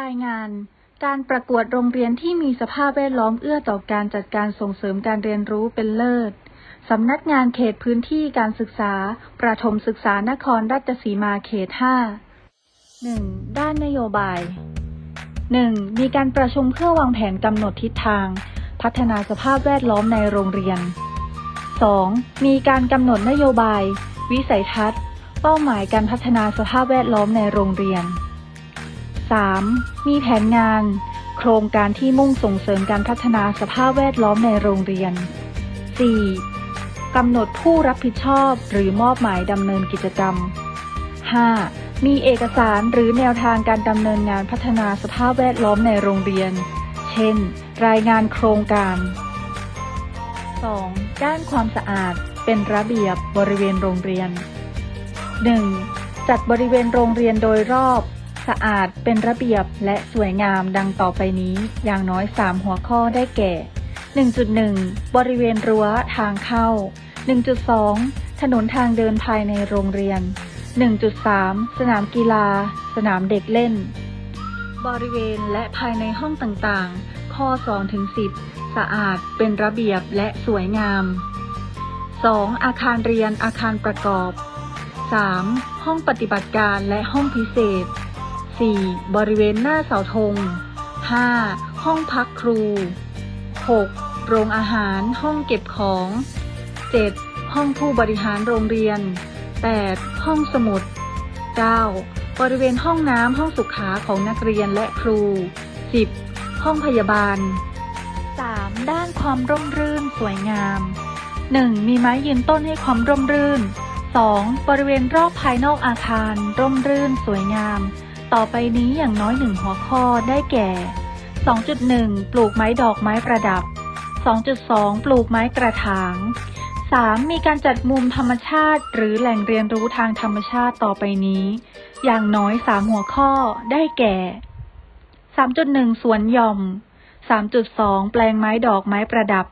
รายงาน การประกวดโรงเรียนที่มีสภาพแวดล้อมเอื้อต่อการจัดการส่งเสริมการเรียนรู้เป็นเลิศ สำนักงานเขตพื้นที่การศึกษา ประถมศึกษานครราชสีมาเขต 5 1. ด้านนโยบาย 1. มีการประชุมเพื่อวางแผนกำหนดทิศทาง พัฒนาสภาพแวดล้อมในโรงเรียน 2. มีการกำหนดนโยบาย วิสัยทัศน์ เป้าหมายการพัฒนาสภาพแวดล้อมในโรงเรียน 3. มีแผนงาน โครงการที่มุ่งส่งเสริมการพัฒนาสภาพแวดล้อมในโรงเรียน 4. กำหนดผู้รับผิดชอบหรือมอบหมายดำเนินกิจกรรม 5. มีเอกสารหรือแนวทางการดำเนินงานพัฒนาสภาพแวดล้อมในโรงเรียน เช่น รายงานโครงการ 2. ด้านความสะอาดเป็นระเบียบบริเวณโรงเรียน 1. จัดบริเวณโรงเรียนโดยรอบ สะอาดเป็นระเบียบและสวยงามดังต่อไปนี้อย่างน้อย 3 หัวข้อได้แก่ 1.1 บริเวณรั้วทางเข้า 1.2 ถนนทางเดินภายในโรงเรียน 1.3 สนามกีฬา สนามเด็กเล่น บริเวณและภายในห้องต่างๆ ข้อ 2-10 สะอาดเป็นระเบียบและสวยงาม 2. อาคารเรียนอาคารประกอบ 3. ห้องปฏิบัติการและห้องพิเศษ 4. บริเวณหน้าเสาธง 5. ห้องพักครู 6. โรงอาหารห้องเก็บของ 7. ห้องผู้บริหารโรงเรียน 8. ห้องสมุด 9. บริเวณห้องน้ำห้องสุขาของนักเรียนและครู 10. ห้องพยาบาล 3. ด้านความร่มรื่นสวยงาม 1. มีไม้ยืนต้นให้ความร่มรื่น 2. บริเวณรอบภายนอกอาคาร ร่มรื่นสวยงาม ต่อไปนี้อย่างน้อยหนึ่งหัวข้อได้แก่ 2.1 ปลูกไม้ดอกไม้ประดับ 2.2 ปลูกไม้กระถาง 3. มีการจัดมุมธรรมชาติ หรือแหล่งเรียนรู้ทางธรรมชาติต่อไปนี้ อย่างน้อย 3 หัวข้อได้แก่ 3.1 สวนหย่อม 3.2 แปลงไม้ดอกไม้ประดับ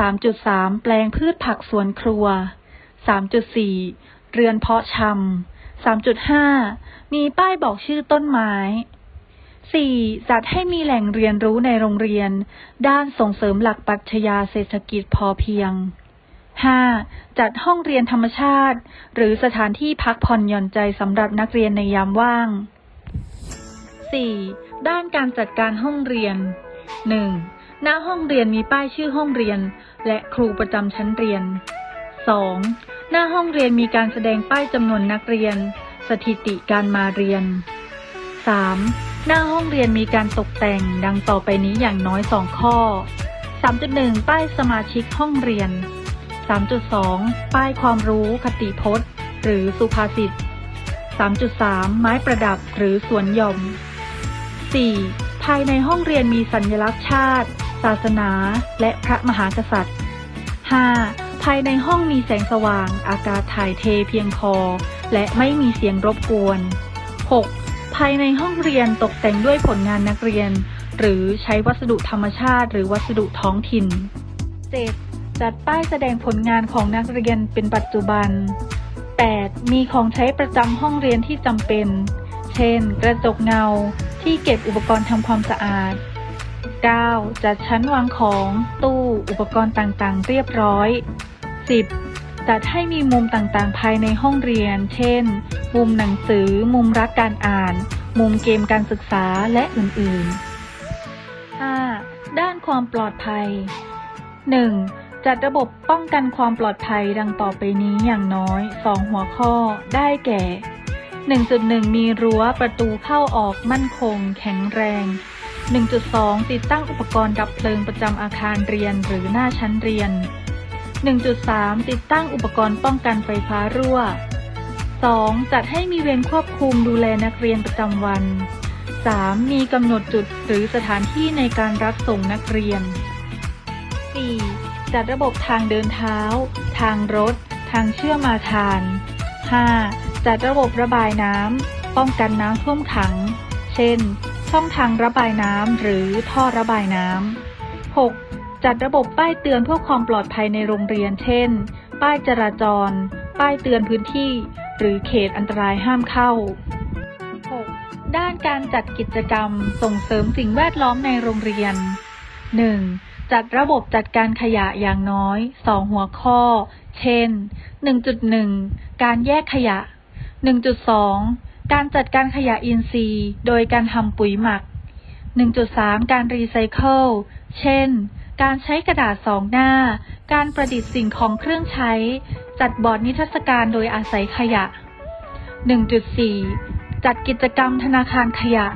3.3 แปลงพืชผักสวนครัว 3.4 เรือนเพาะชำ 3.5 มีป้ายบอกชื่อต้นไม้ 4. จัดให้มีแหล่งเรียนรู้ในโรงเรียน ด้านส่งเสริมหลักปรัชญาเศรษฐกิจพอเพียง 5. จัดห้องเรียนธรรมชาติ หรือสถานที่พักผ่อนหย่อนใจสำหรับนักเรียนในยามว่าง 4. ด้านการจัดการห้องเรียน 1. หน้าห้องเรียนมีป้ายชื่อห้องเรียน และครูประจำชั้นเรียน 2. หน้าห้องเรียนมีการแสดงป้ายจำนวนนักเรียน สถิติการมาเรียน 3. หน้าห้องเรียนมีการตกแต่งดังต่อไปนี้อย่างน้อย 2 ข้อ 3.1 ป้ายสมาชิกห้องเรียน 3.2 ป้ายความรู้คติพจน์ หรือสุภาษิต 3.3 ไม้ประดับหรือสวนหย่อม 4. ภายในห้องเรียนมีสัญลักษณ์ชาติ ศาสนา และพระมหากษัตริย์ 5. ภายในห้องมีแสงสว่าง อากาศถ่ายเทเพียงพอ และไม่มีเสียงรบกวน 6. ภายในห้องเรียนตกแต่งด้วยผลงานนักเรียน หรือใช้วัสดุธรรมชาติ หรือวัสดุท้องถิ่น 7. จัดป้ายแสดงผลงานของนักเรียนเป็นปัจจุบัน 8. มีของใช้ประจำห้องเรียนที่จำเป็น เช่น กระจกเงา ที่เก็บอุปกรณ์ทำความสะอาด 9. จัดชั้นวางของ ตู้ อุปกรณ์ต่างๆ เรียบร้อย 10. จัดให้มีมุมต่างๆ ภายในห้องเรียน เช่น มุมหนังสือ มุมรักการอ่าน มุมเกมการศึกษา และอื่นๆ 5. ด้านความปลอดภัย 1. จัดระบบป้องกันความปลอดภัยดังต่อไปนี้อย่างน้อย 2 หัวข้อ ได้แก่ 1.1 มีรั้วประตูเข้าออกมั่นคง แข็งแรง 1.2 ติดตั้งอุปกรณ์ดับเพลิงประจำอาคารเรียนหรือหน้าชั้นเรียน 1.3 ติดตั้งอุปกรณ์ป้องกันไฟฟ้ารั่ว 2. จัดให้มีเวรควบคุมดูแลนักเรียนประจำวัน 3. มีกำหนดจุดหรือสถานที่ในการรับส่งนักเรียน 4. จัดระบบทางเดินเท้า ทางรถ ทางเชื่อมอาคาร 5. จัดระบบระบายน้ำป้องกันน้ำท่วมขัง เช่น ช่องทางระบายน้ำหรือท่อระบายน้ำ 6. จัดระบบป้ายเตือนเพื่อความปลอดภัยในโรงเรียน เช่น ป้ายจราจร ป้ายเตือนพื้นที่ หรือเขตอันตรายห้ามเข้า 6. ด้านการจัดกิจกรรมส่งเสริมสิ่งแวดล้อมในโรงเรียน 1. จัดระบบจัดการขยะอย่างน้อย 2 หัวข้อ เช่น 1.1 การแยกขยะ 1.2 การจัดการขยะอินทรีย์ โดยการทำปุ๋ยหมัก 1.3 การรีไซเคิล เช่น การใช้กระดาษสองหน้า การประดิษฐ์สิ่งของเครื่องใช้ จัดบอร์ดนิทรรศการโดยอาศัยขยะ 1.4 จัดกิจกรรมธนาคารขยะ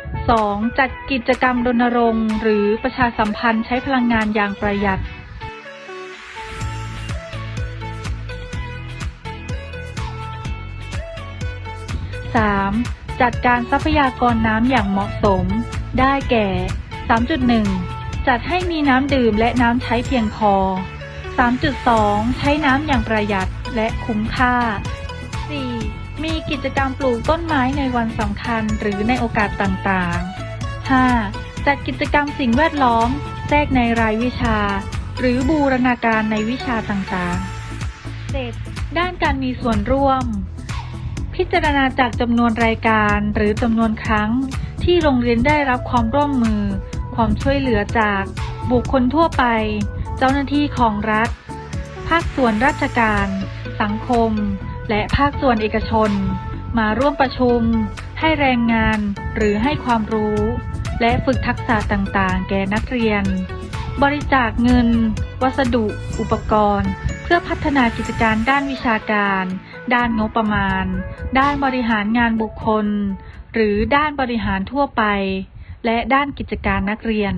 2. จัดกิจกรรมรณรงค์หรือประชาสัมพันธ์ใช้พลังงานอย่างประหยัด 3. จัดการทรัพยากรน้ำอย่างเหมาะสม ได้แก่ 3.1 จัดให้มีน้ำดื่มและน้ำใช้เพียงพอ 3.2 ใช้น้ำอย่างประหยัดและคุ้มค่า 4. มีกิจกรรมปลูกต้นไม้ในวันสำคัญหรือในโอกาสต่างๆ 5. จัดกิจกรรมสิ่งแวดล้อม แทรกในรายวิชา หรือบูรณาการในวิชาต่างๆ 7. ด้านการมีส่วนร่วม พิจารณาจากจำนวนรายการหรือจำนวนครั้งที่โรงเรียนได้รับความร่วมมือ ความช่วยเหลือจากบุคคลทั่วไป เจ้าหน้าที่ของรัฐ ภาคส่วนราชการ สังคม และภาคส่วนเอกชน มาร่วมประชุม ให้แรงงานหรือให้ความรู้ และฝึกทักษะต่างๆ แก่นักเรียน บริจาคเงิน วัสดุ อุปกรณ์ เพื่อพัฒนากิจการด้านวิชาการ ด้านงบประมาณ ด้านบริหารงานบุคคล หรือด้านบริหารทั่วไป และด้านกิจการนักเรียน